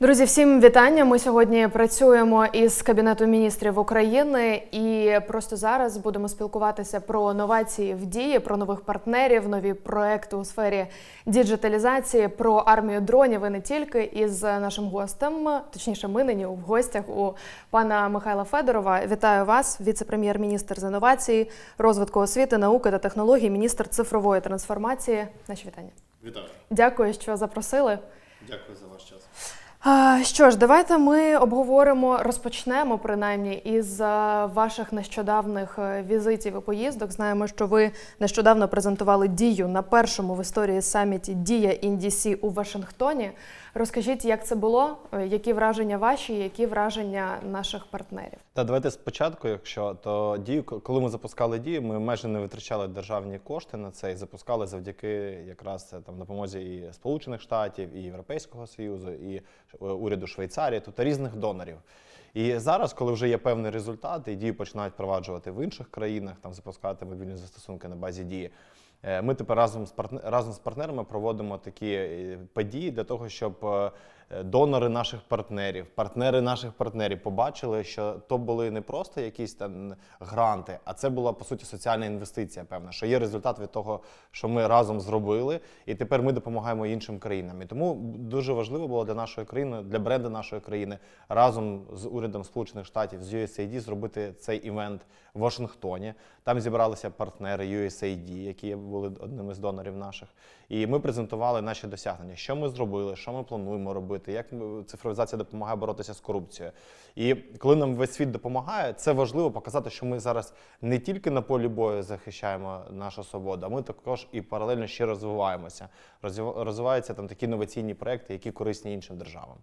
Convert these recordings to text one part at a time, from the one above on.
Друзі, всім вітання. Ми сьогодні працюємо із Кабінетом міністрів України і просто зараз будемо спілкуватися про новації в дії, про нових партнерів, нові проекти у сфері діджиталізації, про армію дронів і не тільки із нашим гостем. Точніше, ми нині в гостях у пана Михайла Федорова. Вітаю вас, віце-прем'єр-міністр з інновацій, розвитку освіти, науки та технологій, міністр цифрової трансформації. Наші вітання. Вітаю. Дякую, що запросили. Дякую за. А, Що ж, давайте ми обговоримо, розпочнемо принаймні із ваших нещодавних е, візитів і поїздок. Знаємо, що ви нещодавно презентували дію на першому в історії саміті Дія індісі у Вашингтоні. Розкажіть, як це було, е, які враження ваші, які враження наших партнерів? Та давайте спочатку, якщо то дію, коли ми запускали дію, ми майже не витрачали державні кошти на це і запускали завдяки якраз там допомозі і Сполучених Штатів, і Європейського Союзу, і е, уряду Швейцарії, тобто різних донорів. І зараз, коли вже є певний результат, і дію починають впроваджувати в інших країнах, там запускати мобільні застосунки на базі дії. Е, Ми тепер разом з разом з партнерами проводимо такі е, події для того, щоб е, донори наших партнерів, партнери наших партнерів побачили, що то були не просто якісь там гранти, а це була по суті соціальна інвестиція. Певна, що є результат від того, що ми разом зробили, і тепер ми допомагаємо іншим країнам. І тому дуже важливо було для нашої країни, для бренду нашої країни разом з урядом Сполучених Штатів з USAID зробити цей івент в Вашингтоні. Там зібралися партнери USAID, які були одним із донорів наших. І ми презентували наші досягнення, що ми зробили, що ми плануємо робити, як цифровізація допомагає боротися з корупцією. І коли нам весь світ допомагає, це важливо показати, що ми зараз не тільки на полі бою захищаємо нашу свободу, а ми також і паралельно ще розвиваємося. Розвив- Розвиваються там такі інноваційні проекти, які корисні іншим державам.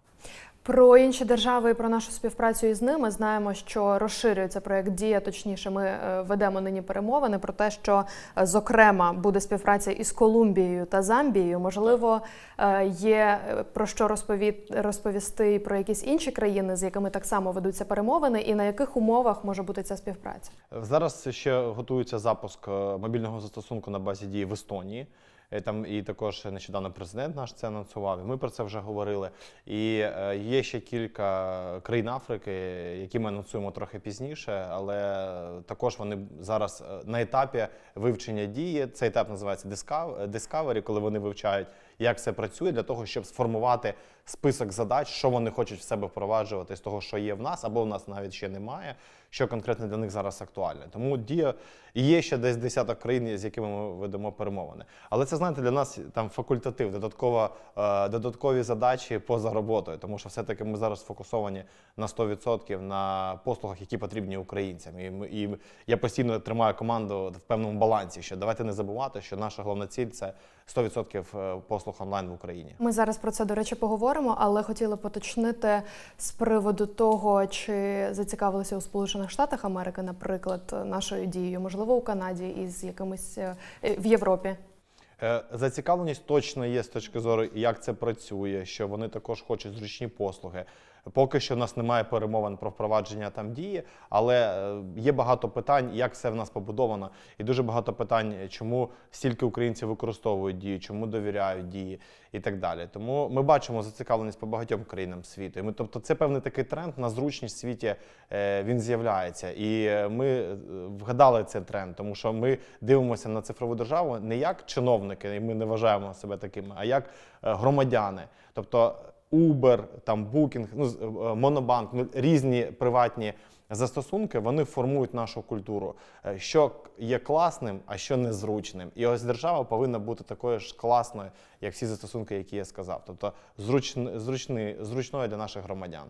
Про інші держави і про нашу співпрацю із ними знаємо, що розширюється проект Дія. Точніше, ми е, ведемо нині перемовини про те, що е, зокрема буде співпраця із Колумбією та Замбією. Можливо, е, є про що розпові- розповісти про якісь інші країни, з якими так само ведуться перемовини, і на яких умовах може бути ця співпраця. Зараз ще готується запуск е, мобільного застосунку на базі дії в Естонії. Е, Там і також нещодавно президент наш це анонсував. Ми про це вже говорили. І е, є ще кілька країн Африки, які ми анонсуємо трохи пізніше, але також вони зараз на етапі вивчення дії. Цей етап називається Discover- Discovery, коли вони вивчають, як це працює, для того, щоб сформувати список задач, що вони хочуть в себе впроваджувати з того, що є в нас, або в нас навіть ще немає, що конкретно для них зараз актуальне. Тому дія є ще десь десяток країн, з якими ми ведемо перемовини. Але це знаєте для нас там факультатив, додаткова, е, додаткові задачі поза роботою, тому що все-таки ми зараз сфокусовані на 100% на послугах, які потрібні українцям. І, і я постійно тримаю команду в певному балансі. Що давайте не забувати, що наша головна ціль це 100% послуг онлайн в Україні. Ми зараз про це, до речі, поговоримо, але хотіла поточнити з приводу того, чи зацікавилися у Сполучених Штатах Америки, наприклад, нашою дією, можливо, у Канаді і з якимись е, в Європі. Е, Зацікавленість точно є з точки зору, як це працює, що вони також хочуть зручні послуги. Поки що в нас немає перемовин про впровадження там дії, але е, є багато питань, як все в нас побудовано, і дуже багато питань, чому стільки українців використовують дію, чому довіряють дії і так далі. Тому ми бачимо зацікавленість по багатьом країнам світу. І ми, тобто, це певний такий тренд на зручність в світі е, він з'являється. І е, ми вгадали цей тренд, тому що ми дивимося на цифрову державу не як чиновники, і ми не вважаємо себе такими, а як громадяни. Тобто Uber, там Booking, ну, з- е, Monobank, ну, різні приватні застосунки, вони формують нашу культуру, е, що є класним, а що незручним. І ось держава повинна бути такою ж класною, як всі застосунки, які я сказав. Тобто зручн, зручний, зручною для наших громадян.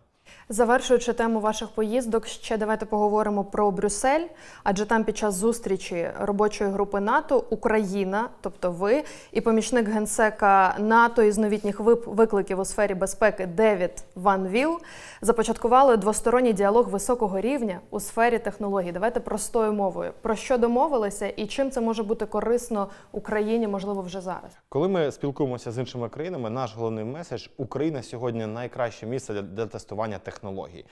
Завершуючи тему ваших поїздок, ще давайте поговоримо про Брюссель, адже там під час зустрічі робочої групи НАТО Україна, тобто ви, і помічник генсека НАТО із новітніх викликів у сфері безпеки Девід Ван Віл започаткували двосторонній діалог високого рівня у сфері технологій. Давайте простою мовою. Про що домовилися і чим це може бути корисно Україні, можливо, вже зараз. Коли ми спілкуємося з іншими країнами, наш головний меседж Україна сьогодні найкраще місце для, для тестування технологій.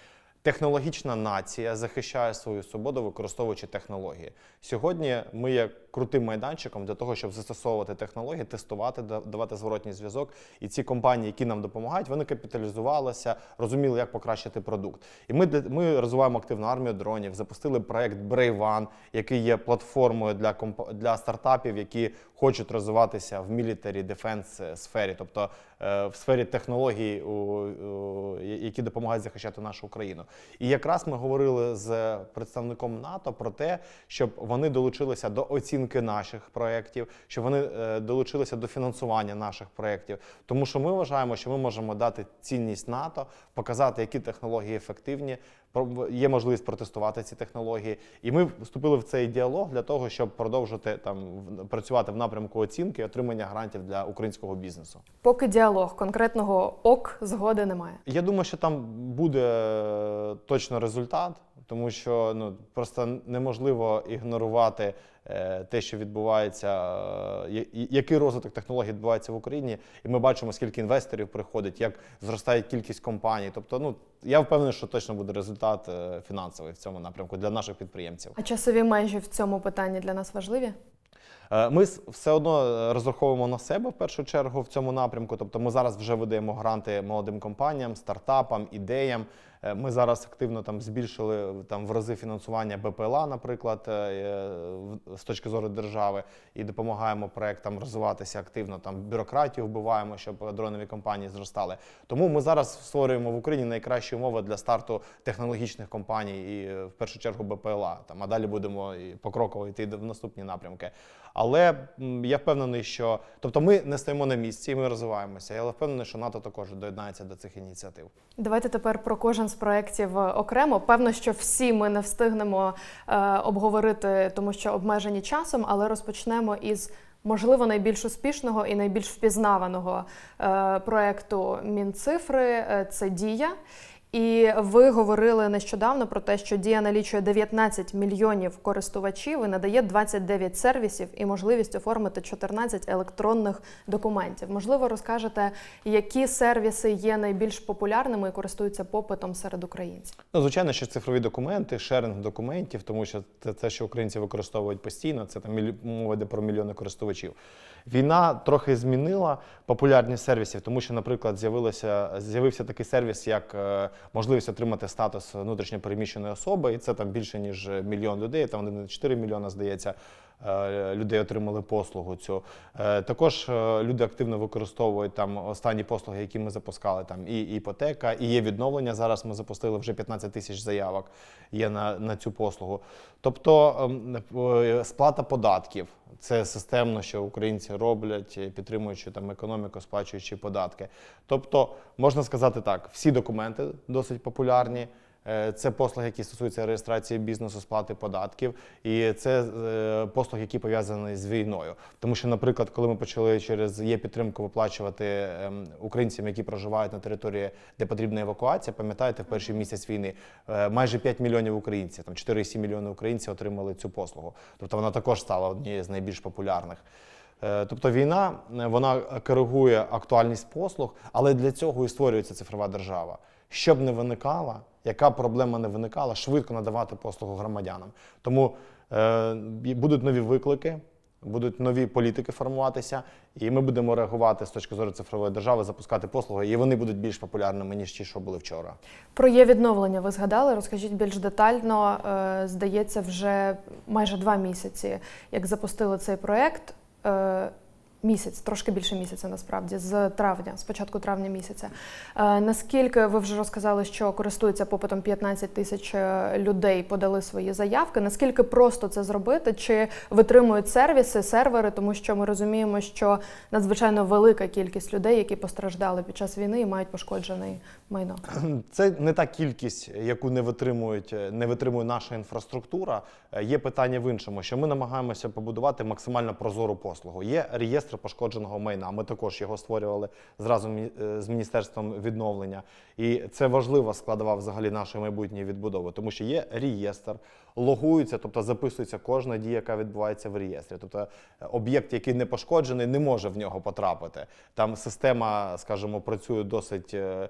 Технологічна нація захищає свою свободу, використовуючи технології. Сьогодні ми, як крутим майданчиком для того, щоб застосовувати технології, тестувати, давати зворотній зв'язок. І ці компанії, які нам допомагають, вони капіталізувалися, розуміли, як покращити продукт. І ми ми розвиваємо активну армію дронів, запустили проект Brave який є платформою для для стартапів, які хочуть розвиватися в military defense сфері, тобто е, в сфері технологій, які допомагають захищати нашу країну. І якраз ми говорили з представником НАТО про те, щоб вони долучилися до оцінки наших проєктів, щоб вони е, долучилися до фінансування наших проєктів. Тому що ми вважаємо, що ми можемо дати цінність НАТО, показати, які технології ефективні. Є можливість протестувати ці технології, і ми вступили в цей діалог для того, щоб продовжити там працювати в напрямку оцінки і отримання грантів для українського бізнесу. Поки діалог конкретного ок згоди немає. Я думаю, що там буде е, точно результат, тому що ну просто неможливо ігнорувати те, що відбувається, е, який розвиток технологій відбувається в Україні, і ми бачимо, скільки інвесторів приходить, як зростає кількість компаній. Тобто, ну я впевнений, що точно буде результат е, фінансовий в цьому напрямку для наших підприємців. А часові межі в цьому питанні для нас важливі? Е, Ми все одно е, розраховуємо на себе в першу чергу в цьому напрямку. Тобто, ми зараз вже видаємо гранти молодим компаніям, стартапам, ідеям. Е, Ми зараз активно там збільшили там в рази фінансування БПЛА, наприклад, е, е, з точки зору держави, і допомагаємо проектам розвиватися активно. Там бюрократію вбиваємо, щоб дронові компанії зростали. Тому ми зараз створюємо в Україні найкращі умови для старту технологічних компаній і е, в першу чергу БПЛА. Там а далі будемо і покроково йти в наступні напрямки. Але я впевнений, що тобто ми не стоїмо на місці, і ми розвиваємося. Я впевнений, що НАТО також доєднається до цих ініціатив. Давайте тепер про кожен з проєктів е, окремо. Певно, що всі ми не встигнемо е, обговорити, тому що обмежені часом, але розпочнемо із. Можливо, найбільш успішного і найбільш впізнаваного е, проекту Мінцифри е, це Дія. І ви говорили нещодавно про те, що Дія налічує 19 мільйонів користувачів і надає 29 сервісів і можливість оформити 14 електронних документів. Можливо, розкажете, які сервіси є найбільш популярними і користуються попитом серед українців. Ну, звичайно, що цифрові документи, шеринг документів, тому що це те, що українці використовують постійно. Це там мова йде про мільйони користувачів. Війна трохи змінила популярність сервісів, тому що, наприклад, з'явилося з'явився такий сервіс, як е, можливість отримати статус внутрішньопереміщеної особи, і це там більше ніж мільйон людей. Там 1,4 мільйона, здається. Е, Людей отримали послугу цю. Е, Також е, люди активно використовують там останні послуги, які ми запускали. Там і іпотека, і є відновлення. Зараз ми запустили вже 15 тисяч заявок є на, на цю послугу. Тобто ем, сплата податків це системно, що українці роблять, підтримуючи там економіку, сплачуючи податки. Тобто, можна сказати так, всі документи досить популярні. Е, Це послуги, які стосуються реєстрації бізнесу, сплати податків, і це е, послуги, які пов'язані з війною. Тому що, наприклад, коли ми почали через є підтримку виплачувати ем, українцям, які проживають на території, де потрібна евакуація, пам'ятаєте, в перший місяць війни е, майже 5 мільйонів українців, там 4,7 мільйони українців отримали цю послугу. Тобто вона також стала однією з найбільш популярних. Тобто війна вона коригує актуальність послуг, але для цього і створюється цифрова держава. Щоб не виникала, яка проблема не виникала, швидко надавати послугу громадянам. Тому е, будуть нові виклики, будуть нові політики формуватися, і ми будемо реагувати з точки зору цифрової держави, запускати послуги, і вони будуть більш популярними ніж ті, що були вчора. Про є відновлення ви згадали. Розкажіть більш детально. Е, Здається, вже майже два місяці, як запустили цей проект. Е, Місяць, трошки більше місяця, насправді, з травня, з початку травня місяця. Е, наскільки ви вже розказали, що користуються попитом 15 тисяч е, людей, подали свої заявки? Наскільки просто це зробити? Чи витримують сервіси, сервери? Тому що ми розуміємо, що надзвичайно велика кількість людей, які постраждали під час війни і мають пошкоджений майно. Це не та кількість, яку не витримують, не витримує наша інфраструктура. Е, Є питання в іншому, що ми намагаємося побудувати максимально прозору послугу. Є реєстр пошкодженого майна. Ми також його створювали зразу е, з міністерством відновлення. І це важлива складова взагалі нашої майбутньої відбудови, тому що є реєстр, логується, тобто записується кожна дія, яка відбувається в реєстрі. Тобто е, об'єкт, який не пошкоджений, не може в нього потрапити. Там система, скажімо, працює досить е,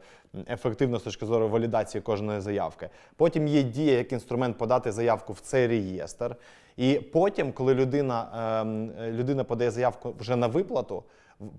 ефективно з точки зору валідації кожної заявки. Потім є дія як інструмент подати заявку в цей реєстр. І потім, коли людина, ем, людина подає заявку вже на виплату,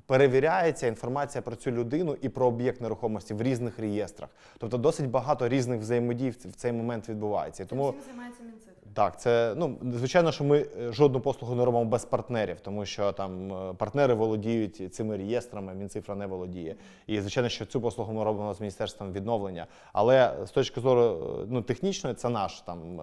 перевіряється інформація про цю людину і про об'єкт нерухомості в різних реєстрах. Тобто досить багато різних взаємодій в цей момент відбувається. Тому займається Мінцифра. Так, це ну звичайно, що ми е, жодну послугу не робимо без партнерів, тому що там е, партнери володіють цими реєстрами, Мінцифра не володіє. І звичайно, що цю послугу ми робимо з міністерством відновлення. Але з точки зору е, ну, технічної, це наш там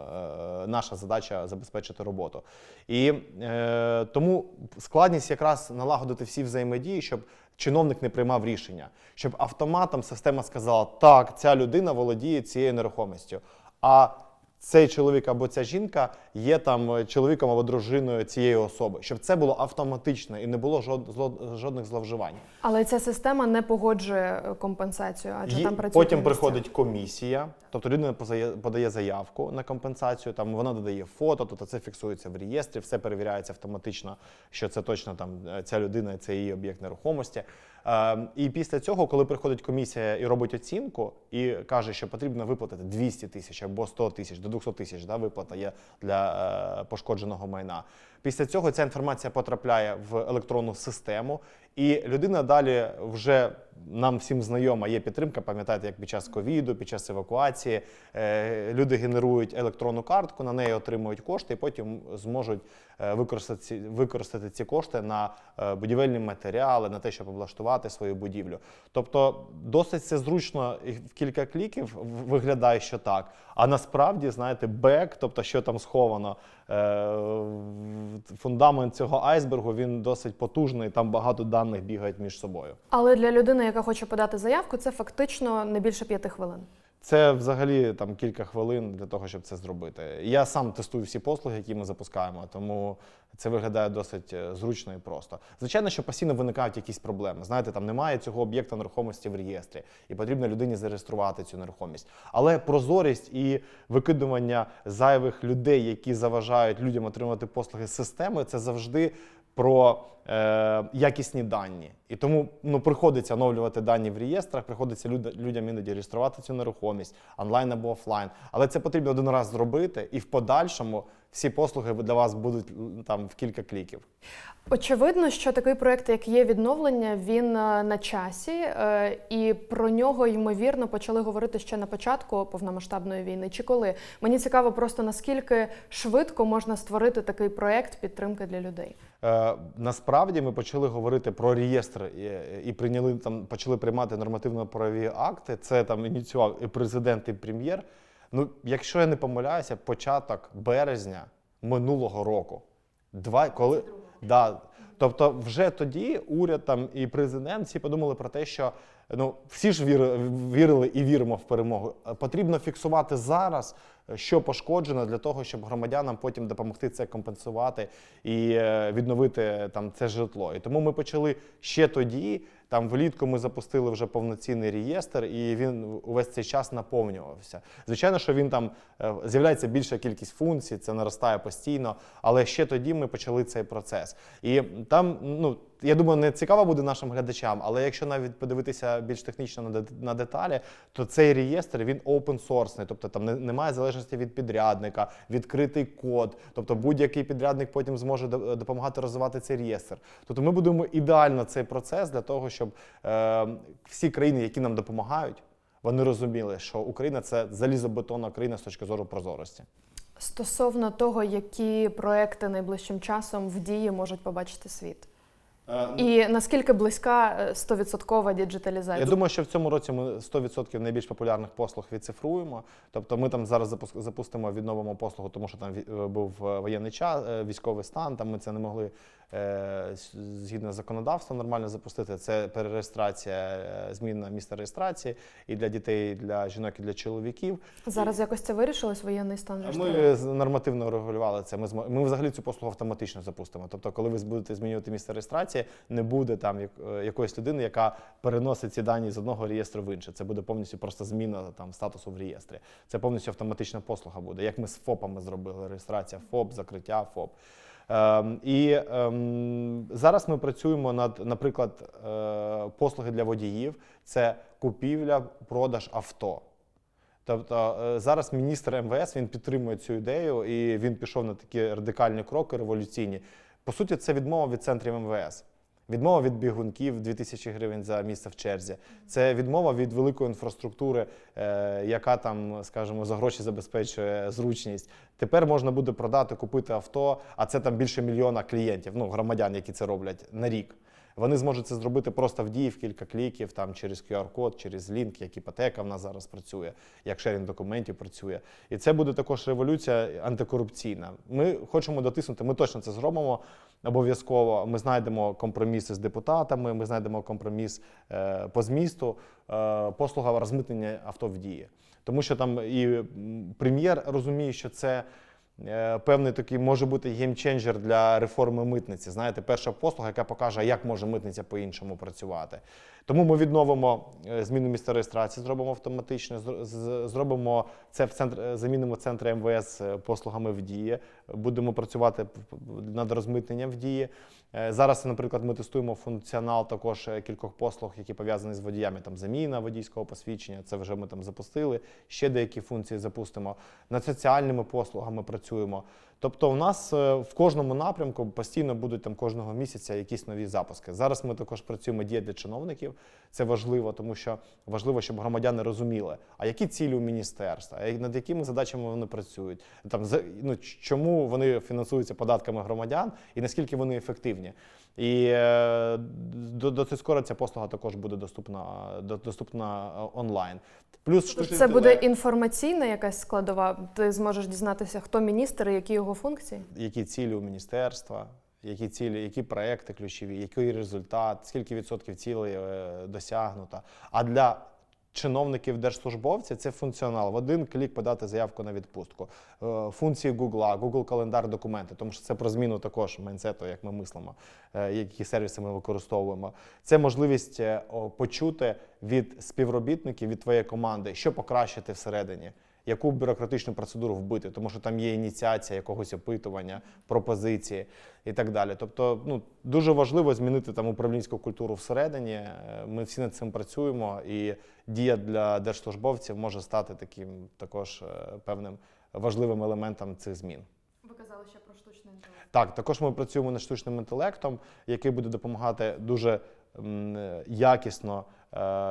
наша задача забезпечити роботу. І е, тому складність якраз налагодити всі взаємодії, щоб. Чиновник не приймав рішення, щоб автоматом система сказала, так, ця людина володіє цією нерухомістю. А цей чоловік або ця жінка є там е, чоловіком або дружиною цієї особи, щоб це було автоматично і не було жодних зловживань. Але ця система не погоджує е, компенсацію, адже Є- там працює Потім приходить комісія, тобто людина подає заявку на компенсацію. Там вона додає фото, тобто це фіксується в реєстрі, все перевіряється автоматично, що це точно там е, ця людина, це її об'єкт нерухомості. Е, і після цього, коли приходить комісія і робить оцінку, і каже, що потрібно виплатити 200 тисяч або 100 тисяч, до 200 тисяч да, виплата є для е, пошкодженого майна. Після цього ця інформація потрапляє в електронну систему, і людина далі вже нам всім знайома є підтримка. Пам'ятаєте, як під час ковіду, під час евакуації е, люди генерують електронну картку, на неї отримують кошти, і потім зможуть е, використати ці, використати ці кошти на е, будівельні матеріали, на те, щоб облаштувати свою будівлю. Тобто, досить це зручно і в кілька кліків виглядає, що так. А насправді, знаєте, бек, тобто що там сховано, фундамент цього айсбергу він досить потужний. Там багато даних бігають між собою. Але для людини, яка хоче подати заявку, це фактично не більше п'яти хвилин. Це взагалі там кілька хвилин для того, щоб це зробити. Я сам тестую всі послуги, які ми запускаємо, тому це виглядає досить е, зручно і просто. Звичайно, що постійно виникають якісь проблеми. Знаєте, там немає цього об'єкта нерухомості в реєстрі, і потрібно людині зареєструвати цю нерухомість. Але прозорість і викидування зайвих людей, які заважають людям отримати послуги системи, це завжди про е, якісні дані. І тому ну, приходиться оновлювати дані в реєстрах, приходиться люд, людям іноді реєструвати цю нерухомість онлайн або офлайн. Але це потрібно один раз зробити, і в подальшому всі послуги для вас будуть там в кілька кліків. Очевидно, що такий проект, як є відновлення, він е, на часі, е, і про нього ймовірно почали говорити ще на початку повномасштабної війни. Чи коли мені цікаво, просто наскільки швидко можна створити такий проект підтримки для людей. Е, насправді ми почали говорити про реєстр і, і прийняли там, почали приймати нормативно-правові акти. Це там ініціював і президент, і прем'єр. Ну, якщо я не помиляюся, початок березня минулого року. Два коли да, тобто, вже тоді уряд там і президент всі подумали про те, що ну всі ж віри, вірили і віримо в перемогу. Потрібно фіксувати зараз, що пошкоджено, для того, щоб громадянам потім допомогти це компенсувати і е, відновити там це житло. І тому ми почали ще тоді. Там влітку ми запустили вже повноцінний реєстр, і він увесь цей час наповнювався. Звичайно, що він там е, з'являється більша кількість функцій, це наростає постійно. Але ще тоді ми почали цей процес. І там, ну я думаю, не цікаво буде нашим глядачам, але якщо навіть подивитися більш технічно на де- на деталі, то цей реєстр він source, тобто там не- немає залежності від підрядника, відкритий код. Тобто будь-який підрядник потім зможе до- допомагати розвивати цей реєстр. Тобто ми будемо ідеально цей процес для того, щоб е, всі країни, які нам допомагають, вони розуміли, що Україна це залізобетонна країна з точки зору прозорості. Стосовно того, які проекти найближчим часом в дії можуть побачити світ, і наскільки близька е, 100% діджиталізація? Я думаю, що в цьому році ми 100% найбільш популярних послуг відцифруємо. Тобто ми там зараз запустимо, відновимо послугу, тому що там е, був е, воєнний час, е, військовий стан. Там ми це не могли е, згідно з законодавством нормально запустити. Це перереєстрація, е, зміна місця реєстрації і для дітей, і для жінок, і для чоловіків. Зараз якось це вирішилось воєнний стан. Ми нормативно регулювали це. Ми ми взагалі цю послугу автоматично запустимо. Тобто, коли ви будете змінювати місце реєстрації, не буде там як- е, якоїсь людини, яка переносить ці дані з одного реєстру в інший. Це буде повністю просто зміна там статусу в реєстрі. Це повністю автоматична послуга буде. Як ми з ФОПами зробили реєстрація ФОП, закриття ФОП. Ем, і ем, зараз ми працюємо над, наприклад, е, послуги для водіїв. Це купівля, продаж авто. Тобто е, зараз міністр МВС він підтримує цю ідею і він пішов на такі радикальні кроки революційні. По суті, це відмова від центрів МВС. Відмова від бігунків 2000 гривень за місце в черзі. Це відмова від великої інфраструктури, е, яка там, скажімо, за гроші забезпечує зручність. Тепер можна буде продати, купити авто, а це там більше мільйона клієнтів, ну громадян, які це роблять на рік. Вони зможуть це зробити просто в дії в кілька кліків, там через QR-код, через лінк, як іпотека в нас зараз працює, як шерінг документів працює. І це буде також революція антикорупційна. Ми хочемо дотиснути, ми точно це зробимо обов'язково. Ми знайдемо компроміси з депутатами, ми знайдемо компроміс е, по змісту, е, послуга розмитнення авто в дії. Тому що там і прем'єр розуміє, що це певний такий може бути геймченджер для реформи митниці. Знаєте, перша послуга, яка покаже, як може митниця по-іншому працювати. Тому ми відновимо е, зміну місця реєстрації, зробимо автоматично, зробимо це в центр, замінимо центри МВС е, послугами в дії. Будемо працювати над розмитненням в дії. Е, Зараз, наприклад, ми тестуємо функціонал також кількох послуг, які пов'язані з водіями. Там заміна водійського посвідчення. Це вже ми там запустили. Ще деякі функції запустимо. Над соціальними послугами працюємо. Тобто, у нас е, в кожному напрямку постійно будуть там кожного місяця якісь нові запуски. Зараз ми також працюємо дія для чиновників. Це важливо, тому що важливо, щоб громадяни розуміли, а які цілі у міністерства, над якими задачами вони працюють, там ну, чому вони фінансуються податками громадян і наскільки вони ефективні. І е, до- досить скоро ця послуга також буде доступна, доступна е, онлайн. Плюс це Це буде інтелект. інформаційна якась складова. Ти зможеш дізнатися, хто міністр і які його функції. які цілі у міністерства, які цілі, які проекти ключові, який результат, скільки відсотків цілей е, досягнуто. А для чиновників держслужбовців це функціонал. В один клік подати заявку на відпустку. Е, Функції Google, Google календар, документи, тому що це про зміну також майнсету, як ми мислимо, е, які сервіси ми використовуємо. Це можливість е, почути від співробітників, від твоєї команди, що покращити всередині яку бюрократичну процедуру вбити, тому що там є ініціація якогось опитування, пропозиції і так далі. Тобто, ну дуже важливо змінити там управлінську культуру всередині. Е, Ми всі над цим працюємо, і дія для держслужбовців може стати таким також е, певним важливим елементом цих змін. Ви казали ще про штучний інтелект. Так, також ми працюємо над штучним інтелектом, який буде допомагати дуже е, якісно,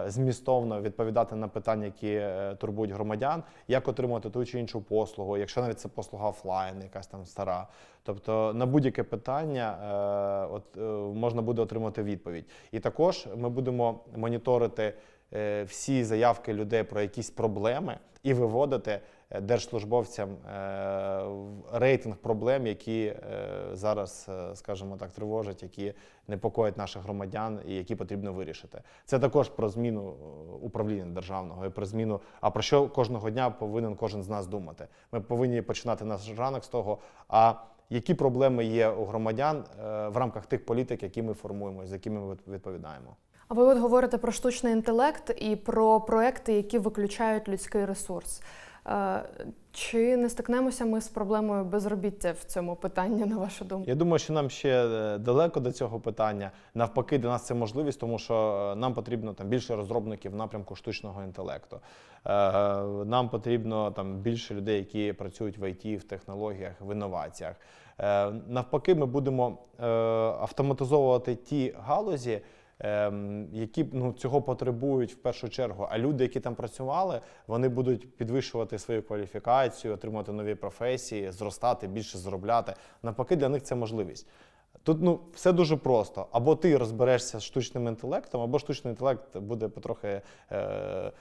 змістовно відповідати на питання, які е, турбують громадян, як отримати ту чи іншу послугу, якщо навіть це послуга офлайн, якась там стара. Тобто на будь-яке питання е, от, е, можна буде отримати відповідь. І також ми будемо моніторити е, всі заявки людей про якісь проблеми і виводити е, держслужбовцям е, рейтинг проблем, які е, зараз, е, скажімо так, тривожать, які непокоять наших громадян і які потрібно вирішити. Це також про зміну управління державного і про зміну. А про що кожного дня повинен кожен з нас думати? Ми повинні починати наш ранок з того. А які проблеми є у громадян в рамках тих політик, які ми формуємо, з якими ми відповідаємо? А ви от говорите про штучний інтелект і про проекти, які виключають людський ресурс. Е, Чи не стикнемося ми з проблемою безробіття в цьому питанні, на вашу думку? Я думаю, що нам ще е, далеко до цього питання. Навпаки, для нас це можливість, тому що е, нам потрібно там більше розробників в напрямку штучного інтелекту. Нам потрібно там більше людей, які працюють в ІТ, в технологіях, в інноваціях. Навпаки, ми будемо автоматизовувати ті галузі. Ем, Які ну, цього потребують в першу чергу. А люди, які там працювали, вони будуть підвищувати свою кваліфікацію, отримувати нові професії, зростати, більше заробляти. Навпаки, для них це можливість. Тут ну все дуже просто. Або ти розберешся з штучним інтелектом, або штучний інтелект буде потрохи е,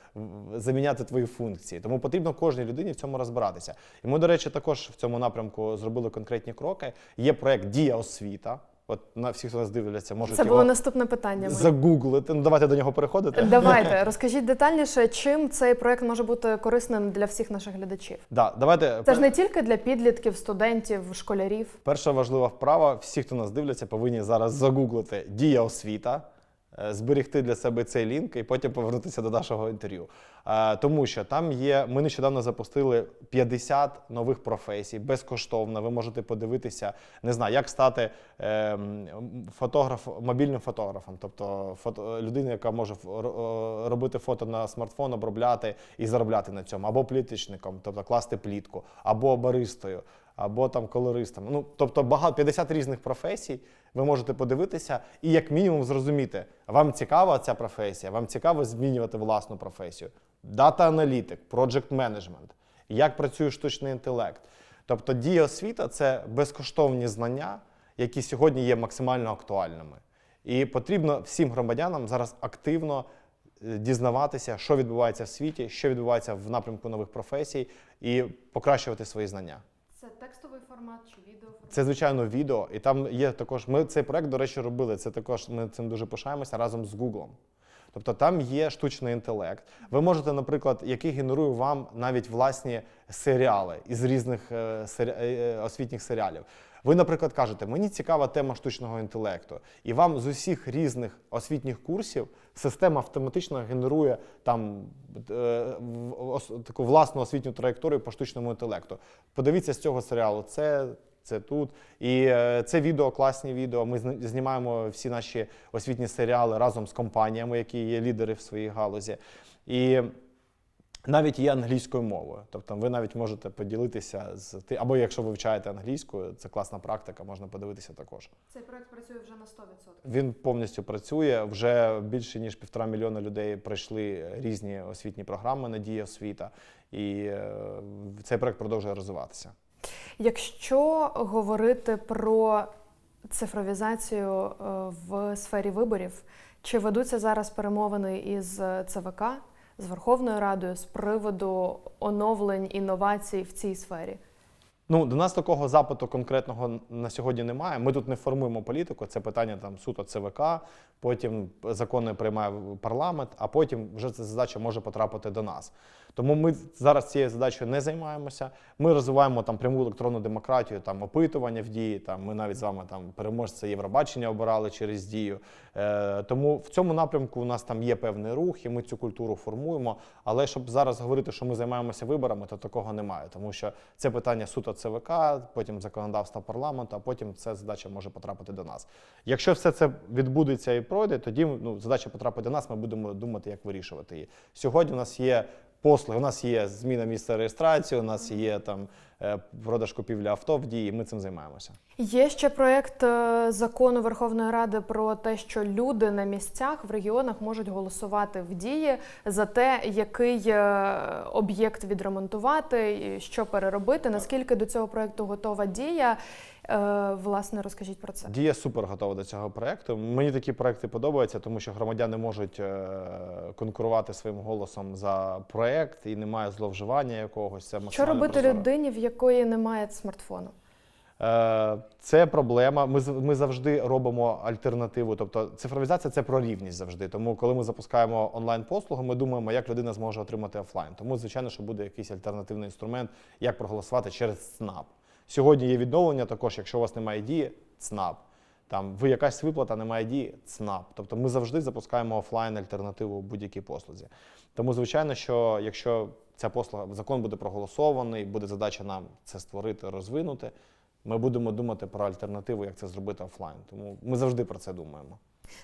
заміняти твої функції. Тому потрібно кожній людині в цьому розбиратися. І ми, до речі, також в цьому напрямку зробили конкретні кроки. Є проект Дія освіта. От на всіх, хто нас дивляться, можуть Це його було наступне питання. загуглити. Ну давайте до нього переходити. Давайте розкажіть детальніше, чим цей проект може бути корисним для всіх наших глядачів. Да, давайте Це ж не тільки для підлітків, студентів, школярів. Перша важлива вправа: всі, хто нас дивляться, повинні зараз загуглити дія освіта. Е, зберегти для себе цей лінк і потім повернутися до нашого інтерв'ю. Е, Тому що там є, ми нещодавно запустили 50 нових професій безкоштовно. Ви можете подивитися, не знаю, як стати ем, фотограф, мобільним фотографом, тобто фото, людина, яка може робити фото на смартфон, обробляти і заробляти на цьому, або пліточником, тобто класти плітку, або баристою, або там колористом. Ну, тобто багато 50 різних професій. Ви можете подивитися і як мінімум зрозуміти, вам цікава ця професія, вам цікаво змінювати власну професію. Дата-аналітик, проджект менеджмент, як працює штучний інтелект. Тобто дія освіта це безкоштовні знання, які сьогодні є максимально актуальними. І потрібно всім громадянам зараз активно е, дізнаватися, що відбувається в світі, що відбувається в напрямку нових професій, і покращувати свої знання. Це текстовий формат чи відео Це звичайно відео, і там є також. Ми цей проект, до речі, робили. Це також ми цим дуже пишаємося разом з Google. Тобто там є штучний інтелект. Ви можете, наприклад, який генерує вам навіть власні серіали із різних е, сері- е, освітніх серіалів. Ви, наприклад, кажете, мені цікава тема штучного інтелекту, і вам з усіх різних освітніх курсів система автоматично генерує там е, таку власну освітню траєкторію по штучному інтелекту. Подивіться з цього серіалу. Це це тут. І е, це відео, класні відео. Ми знімаємо всі наші освітні серіали разом з компаніями, які є лідери в своїй галузі. І навіть є англійською мовою. Тобто ви навіть можете поділитися з ти, або якщо ви вивчаєте англійську, це класна практика, можна подивитися також. Цей проект працює вже на 100%. Він повністю працює. Вже більше ніж півтора мільйона людей пройшли різні освітні програми Надія освіта, і е, цей проект продовжує розвиватися. Якщо говорити про цифровізацію е, в сфері виборів, чи ведуться зараз перемовини із ЦВК, з Верховною Радою з приводу оновлень інновацій в цій сфері? Ну, до нас такого запиту конкретного на сьогодні немає. Ми тут не формуємо політику. Це питання там суто ЦВК, потім закони приймає парламент, а потім вже ця задача може потрапити до нас. Тому ми зараз цією задачею не займаємося. Ми розвиваємо там пряму електронну демократію, там опитування в дії. Там ми навіть з вами там переможця Євробачення обирали через дію. Е, тому в цьому напрямку у нас там є певний рух, і ми цю культуру формуємо. Але щоб зараз говорити, що ми займаємося виборами, то такого немає, тому що це питання суто ЦВК, потім законодавства парламенту, а потім ця задача може потрапити до нас. Якщо все це відбудеться і пройде, тоді ну, задача потрапить до нас. Ми будемо думати, як вирішувати її. Сьогодні у нас є послуги, у нас є зміна місця реєстрації, у нас є там е, продаж купівля авто в дії. Ми цим займаємося. Є ще проєкт е, закону Верховної Ради про те, що люди на місцях в регіонах можуть голосувати в дії за те, який е, об'єкт відремонтувати, що переробити. Наскільки до цього проєкту готова дія? Е, Власне, розкажіть про це. Дія супер готова до цього проекту. Мені такі проекти подобаються, тому що громадяни можуть е, конкурувати своїм голосом за проект і немає зловживання якогось. Це Що робити прозоро. людині, в якої немає смартфону? Е, Це проблема. Ми ми завжди робимо альтернативу. Тобто цифровізація це про рівність завжди. Тому, коли ми запускаємо онлайн послугу, ми думаємо, як людина зможе отримати офлайн. Тому, звичайно, що буде якийсь альтернативний інструмент, як проголосувати через ЦНАП. Сьогодні є відновлення також, якщо у вас немає дії, ЦНАП. Там ви якась виплата, немає дії, ЦНАП. Тобто ми завжди запускаємо офлайн альтернативу будь-якій послузі. Тому, звичайно, що якщо ця послуга закон буде проголосований, буде задача нам це створити, розвинути. Ми будемо думати про альтернативу, як це зробити офлайн. Тому ми завжди про це думаємо.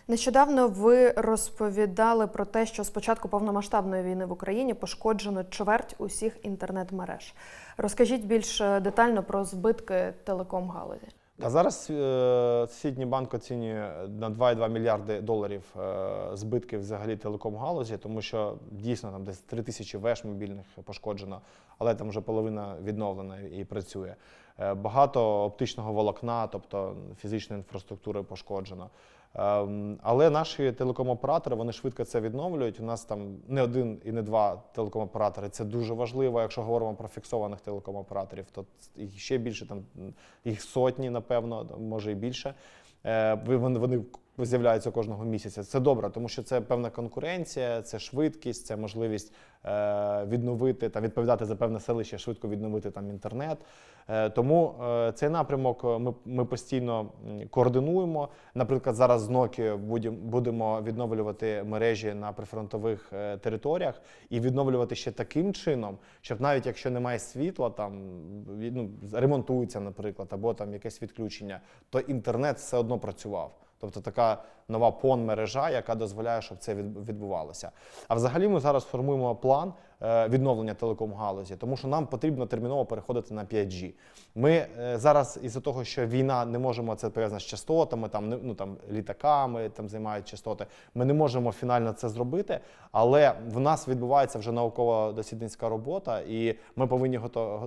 Нещодавно ви розповідали про те, що з початку повномасштабної війни в Україні пошкоджено чверть усіх інтернет-мереж. Розкажіть більш е, детально про збитки телеком-галузі. А зараз е, Східній банк оцінює на 2,2 мільярди доларів е, збитки взагалі телеком-галузі, тому що дійсно там десь 3 тисячі веж мобільних пошкоджено, але там вже половина відновлена і працює. Е, багато оптичного волокна, тобто фізичної інфраструктури пошкоджено. Ем, Але наші телеком-оператори вони швидко це відновлюють. У нас там не один і не два телеком-оператори. Це дуже важливо. Якщо говоримо про фіксованих телеком-операторів, то їх ще більше там їх сотні, напевно, може і більше. Е, вони з'являються кожного місяця. Це добре, тому що це певна конкуренція, це швидкість, це можливість е, відновити та відповідати за певне селище, швидко відновити там інтернет. Е, тому е, цей напрямок ми, ми постійно координуємо. Наприклад, зараз з Nokia будем- будемо відновлювати мережі на прифронтових територіях і відновлювати ще таким чином, щоб навіть якщо немає світла, там ну, ремонтується, наприклад, або там якесь відключення, то інтернет все одно працював. Тобто така нова пон мережа, яка дозволяє, щоб це відбувалося. А взагалі ми зараз формуємо план е, відновлення телеком-галузі, тому що нам потрібно терміново переходити на 5G. Ми е, зараз із-за того, що війна не можемо це пов'язано з частотами, там ну там літаками там займають частоти. Ми не можемо фінально це зробити, але в нас відбувається вже науково-дослідницька робота, і ми повинні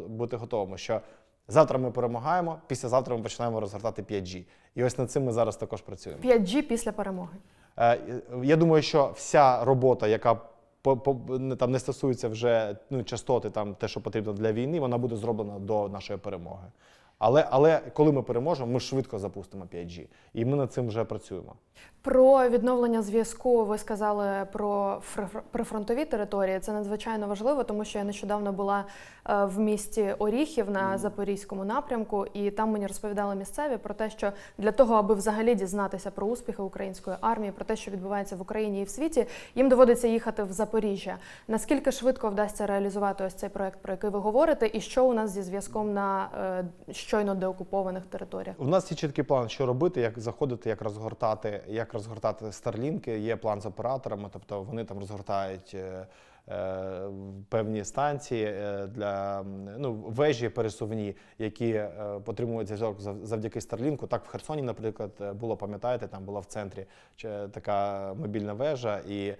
бути готовими, що завтра ми перемагаємо, післязавтра ми починаємо розгортати 5G. І ось над цим ми зараз також працюємо. 5G після перемоги. Е, Я думаю, що вся робота, яка по, по, там не стосується вже ну, частоти, там те, що потрібно для війни, вона буде зроблена до нашої перемоги. Але, але коли ми переможемо, ми швидко запустимо 5G. І ми над цим вже працюємо. Про відновлення зв'язку ви сказали про прифронтові території. Це надзвичайно важливо, тому що я нещодавно була е, в місті Оріхів на запорізькому напрямку, і там мені розповідали місцеві про те, що для того, аби взагалі дізнатися про успіхи української армії, про те, що відбувається в Україні і в світі, їм доводиться їхати в Запоріжжя. Наскільки швидко вдасться реалізувати ось цей проект, про який ви говорите, і що у нас зі зв'язком на е, щойно деокупованих територіях? У нас є чіткий план, що робити, як заходити, як розгортати, як розгортати старлінки. Є план з операторами, тобто вони там розгортають. е, е, Певні станції е, для ну, вежі пересувні, які отримують зв'язок зав- завдяки Старлінку. Так в Херсоні, наприклад, було, пам'ятаєте, там була в центрі така мобільна вежа, і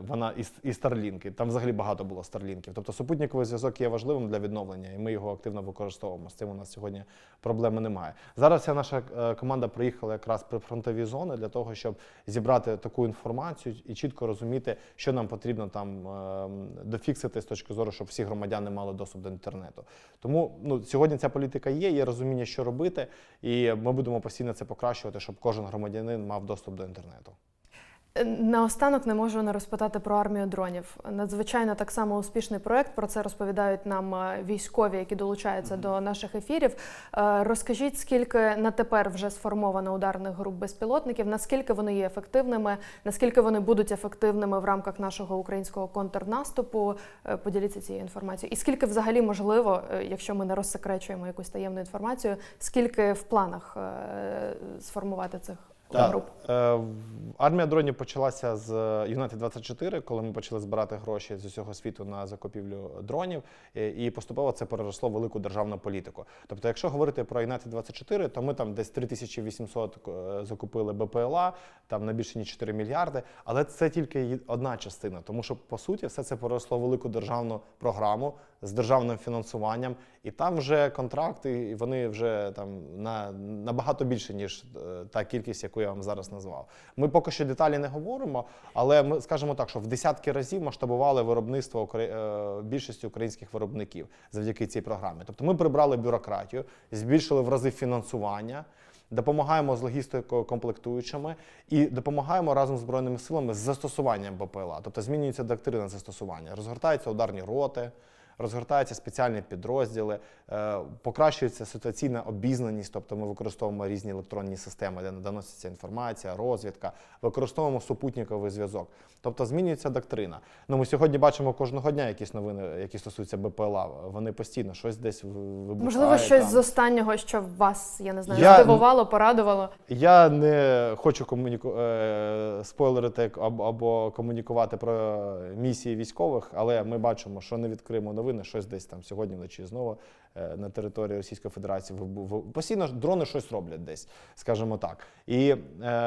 вона і, і Старлінки. Там взагалі багато було Старлінків. Тобто супутниковий зв'язок є важливим для відновлення, і ми його активно використовуємо. З цим у нас сьогодні проблеми немає. Зараз вся наша е, команда приїхала якраз при фронтові зони для того, щоб зібрати таку інформацію і чітко розуміти, що нам потрібно там е, дофіксити з точки зору, щоб всі громадяни мали доступ до інтернету. Тому ну, сьогодні ця політика є, є розуміння, що робити, і ми будемо постійно це покращувати, щоб кожен громадянин мав доступ до інтернету. Наостанок не можу не розпитати про армію дронів. Надзвичайно так само успішний проект. Про це розповідають нам е, військові, які долучаються до наших ефірів. Е, Розкажіть, скільки на тепер вже сформовано ударних груп безпілотників, наскільки вони є ефективними, наскільки вони будуть ефективними в рамках нашого українського контрнаступу? Е, Поділіться цією інформацією. І скільки взагалі можливо, якщо ми не розсекречуємо якусь таємну інформацію, скільки в планах сформувати цих груп? Е, Армія дронів почалася з United 24 коли ми почали збирати гроші з усього світу на закупівлю дронів, е, і поступово це переросло в велику державну політику. Тобто, якщо говорити про United 24 то ми там десь 3800 е, закупили БПЛА, там на більше ніж 4 мільярди. Але це тільки одна частина, тому що по суті все це переросло в велику державну програму з державним фінансуванням, і там вже контракти, і вони вже там на набагато більше, ніж е, та кількість, яку я вам зараз назвав. Ми поки що деталі не говоримо, але ми скажемо так, що в десятки разів масштабували виробництво е, більшості українських виробників завдяки цій програмі. Тобто ми прибрали бюрократію, збільшили в рази фінансування. Допомагаємо з логістикою комплектуючими і допомагаємо разом з збройними силами з застосуванням БПЛА. Тобто змінюється доктрина застосування, розгортаються ударні роти, розгортаються спеціальні підрозділи, е, покращується ситуаційна обізнаність, тобто ми використовуємо різні електронні системи, де доноситься інформація, розвідка, використовуємо супутниковий зв'язок. Тобто змінюється доктрина. Ну, ми сьогодні бачимо кожного дня якісь новини, які стосуються БПЛА. Вони постійно щось десь вибухає. Можливо, щось там. з останнього, що вас, я не знаю, Я- здивувало, порадувало. Я не хочу комуніку... е, спойлерити або комунікувати про місії військових, але ми бачимо, що не відкриємо новини, щось десь там сьогодні вночі знову е, на території Російської Федерації постійно дрони щось роблять десь, скажімо так. І е,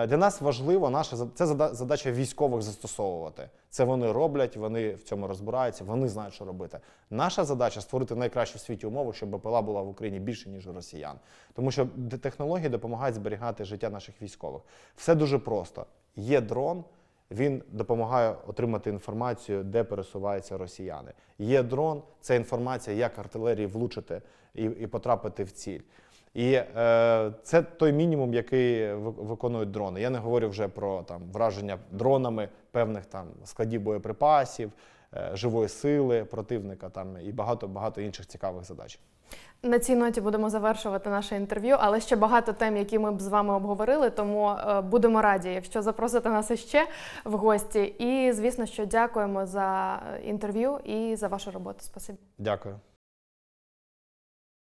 для нас важливо наша це задача військових застосовувати. Це вони роблять, вони в цьому розбираються, вони знають, що робити. Наша задача створити найкращі в світі умови, щоб БПЛА була в Україні більше ніж у росіян, тому що технології допомагають зберігати життя наших військових. Все дуже просто. Є дрон. Він допомагає отримати інформацію, де пересуваються росіяни. Є дрон, це інформація, як артилерії влучити і, і потрапити в ціль. І е, це той мінімум, який ви- виконують дрони. Я не говорю вже про там враження дронами певних там складів боєприпасів, е, живої сили противника там і багато багато інших цікавих задач. На цій ноті будемо завершувати наше інтерв'ю, але ще багато тем, які ми б з вами обговорили. Тому е, будемо раді, якщо запросите нас іще в гості. І звісно, що дякуємо за е, інтерв'ю і за вашу роботу. Спасибі. Дякую.